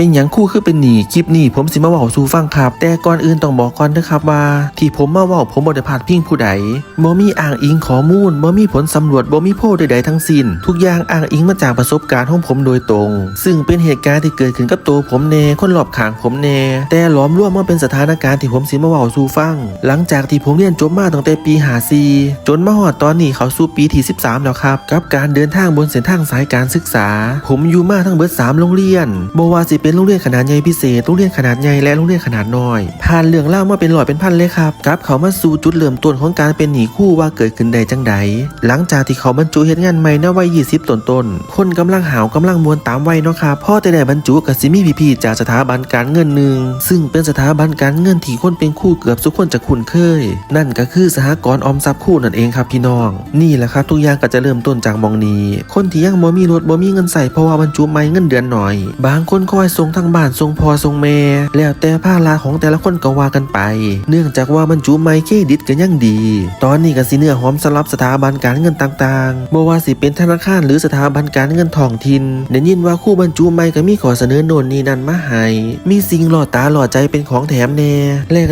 เป็นหยังคู่คือเป็นหนีคลิปนี้ผมสิมาเว้าสู่ฟังครับ แต่ก่อนอื่นต้องบอกก่อนนะครับว่า ที่ผมมาเว้าผมบ่ได้พาดพิงผู้ใดบ่มีอ้างอิงข้อมูลบ่มีผลสำรวจบ่มีโพใดๆทั้งสิ้น ทุกอย่างอ้างอิงมาจากประสบการณ์ของผมโดยตรง ซึ่งเป็นเหตุการณ์ที่เกิดขึ้นกับตัวผมแน่คนรอบข้างผมแน่แต่หลอมรวมมาเป็นสถานการณ์ที่ผมสิมาเว้าสู่ฟัง หลังจากที่ผมเรียนจบมาตั้งแต่ปี54จนมาฮอดตอนนี้เขาสู่ปีที่13 แล้วครับ กับการเดินทางบนเส้นทางสายการศึกษา ผมอยู่มาทั้งเบิด3โรงเรียนบ่ว่าสิเป็นโรงเรียนขนาดใหญ่พิเศษโรงเรียนขนาดใหญ่และโรงเรียนขนาดน้อย ผ่านเรื่องเล่าวมาเป็นร้อยเป็นพันเลยครับกับเขามาสู่จุดเริ่มต้นของการเป็นหนีคู่ว่าเกิดขึ้นได้จังใดหลังจากที่เขาบรรจุเฮ็ดงานใหม่ในวัย 20ต้นต้นคนกำลังหาวกำลังมวนตามวัยเนาะครับพ่อแต่ได้บรรจุกับสิมี่พี่ๆจากสถาบันการเงินหนึ่งซึ่งเป็นสถาบันการเงินที่คนเป็นคู่เกือบทุกคนจะคุ้นเคย นั่นก็คือสหกรณ์ออมทรัพย์คู่นั่นเองครับพี่น้อง นี่แหละครับทุกอย่างก็จะเริ่มต้นจากมองนี้ คนที่ยังบ่มีรถบ่มีเงินใส่เพราะว่าบรรจุไม่เงินเดือนหน่อย บางคนคอยสรงทางบ้านส่งพอส่งแม่แล้วแต่ภาระของแต่ละคนก็ว่ากันไป เนื่องจากว่าบรรจุไมเครดิตก็ยังดี ตอนนี้ก็สิเนื้อหอมสำหรับสถาบันการเงินต่างๆบ่ว่าสิเป็นธนาคารหรือสถาบันการเงินท้องถิ่นได้ยินว่าคู่บรรจุไม่ก็มีขอเสนอโน่นนี่นั่นมาให้มีสิ่งหล่อตาหล่อใจเป็นของแถมแน่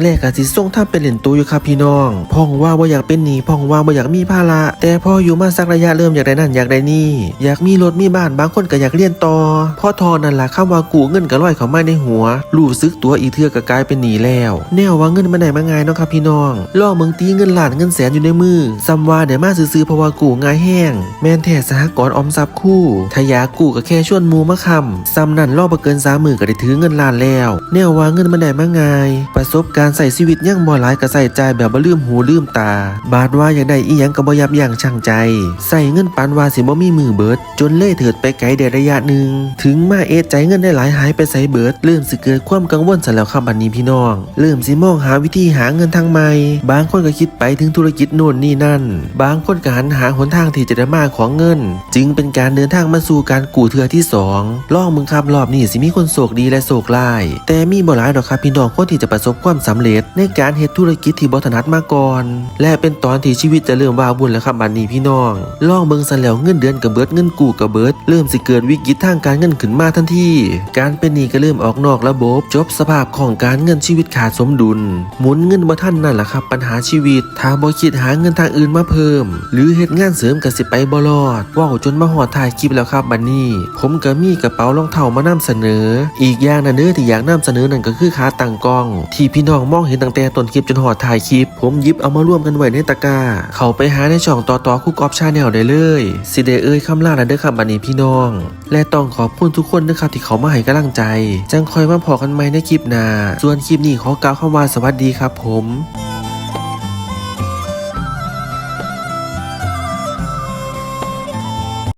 แรกๆก็สิส่งทำเป็นเหรียญตูอยู่ครับพี่น้อง พ่องว่าบ่อยากเป็นหนี้พ่องว่าบ่อยากมีภาระแต่พออยู่มาสักระยะเริ่มอยากได้นั่นอยากได้นี่ อยากมีรถมีบ้านบางคนก็อยากเรียนต่อพ่อทอนั่นล่ะคำว่ากู้เงินก็ลอยเข้ามาในหัวรู้สึกตัวอีเทือก็กลายเป็นหนีแล้ว แนวว่าเงินมาไหนมาไงเนาะครับพี่น้องล่อเมืองตีเงินล้านเงินแสนอยู่ในมือซำว่าเดี๋ยวมาซื้อเพราะว่ากู้ง่ายแห้ง แมนแท้สหกรณ์ออมทรัพย์คู่ถ้ายากกู้ก็แค่ชวนมูมาคำซำนั่นล่อบ่เกินสามมือก็ได้ถือเงินล้านแล้ว แนวว่าเงินมาไหนมาไงประสบการณ์ใส่ชีวิตยังบ่หลายก็ใส่ใจแบบบ่ลืมหูลืมตา บาดว่าอย่ากได้อีหยังก็บ่ยับยั้งชั่งใจ ใส่เงินปานว่าสิบ่มีมือเบิด จนเล่เถิดไปไกลเดระยะหนึ่งถึงมาเอใจเงินได้หลายหายไปใส่เบิดเริ่มสิเกิดความกังวลซะแล้วครับบัดนี้พี่น้อง เริ่มสิมองหาวิธีหาเงินทางใหม่ บางคนก็คิดไปถึงธุรกิจโน่นนี่นั่น บางคนก็หันหาหนทางที่จะได้มาของเงิน จึงเป็นการเดินทางมาสู่การกู้เทือที่สองลองมึงครับรอบนี้สิมีคนโศกดีและโศกร้าย แต่มีบ่หลายดอกครับพี่น้องคนที่จะประสบความสำเร็จ ในการเฮ็ดธุรกิจที่บ่ถนัดมาก่อน และเป็นตอนที่ชีวิตจะเริ่มว้าวุ่นแล้วครับบัดนี้พี่น้องลองเบิ่งซะแล้วเงินเดือนกับเบิดเงินกู้กับเบิดเริ่มสิเกิดวิกฤตทางการเงินขึ้นมาทันทีการการเป็นหนี้ก็เริ่มออกนอกระบบ จบสภาพของการเงินชีวิตขาดสมดุล หมุนเงินบ่ทันนั่นแหละครับ ปัญหาชีวิตถ้าบ่คิดหาเงินทางอื่นมาเพิ่ม หรือเฮ็ดงานเสริมก็สิไปบ่รอดว้าจนมาหอดถ่ายคลิปแล้วครับบัดนี้ผมก็มีกระเป๋ารองเท้ามานำเสนอ อีกอย่างนะเด้อที่อยากนำเสนอนั่นก็คือขาตั้งกล้อง ที่พี่น้องมองเห็นตั้งแต่ต้นคลิปจนหอดถ่ายคลิป ผมยิบเอามารวมกันไว้ในตะกร้าเข้าไปหาในช่องต่อต่อคุกออฟชาแนลได้เลยสิเดเอ้ยคำลาล้วเด้อครับบัดนี้พี่น้อง และต้องขอบคุณทุกคนนะครับที่เขามาให้กำลังใจ จังคอยมาพอกันใหม่ในคลิปหน้าส่วนคลิปนี้ขอกล่าวคำว่าสวัสดีครับผม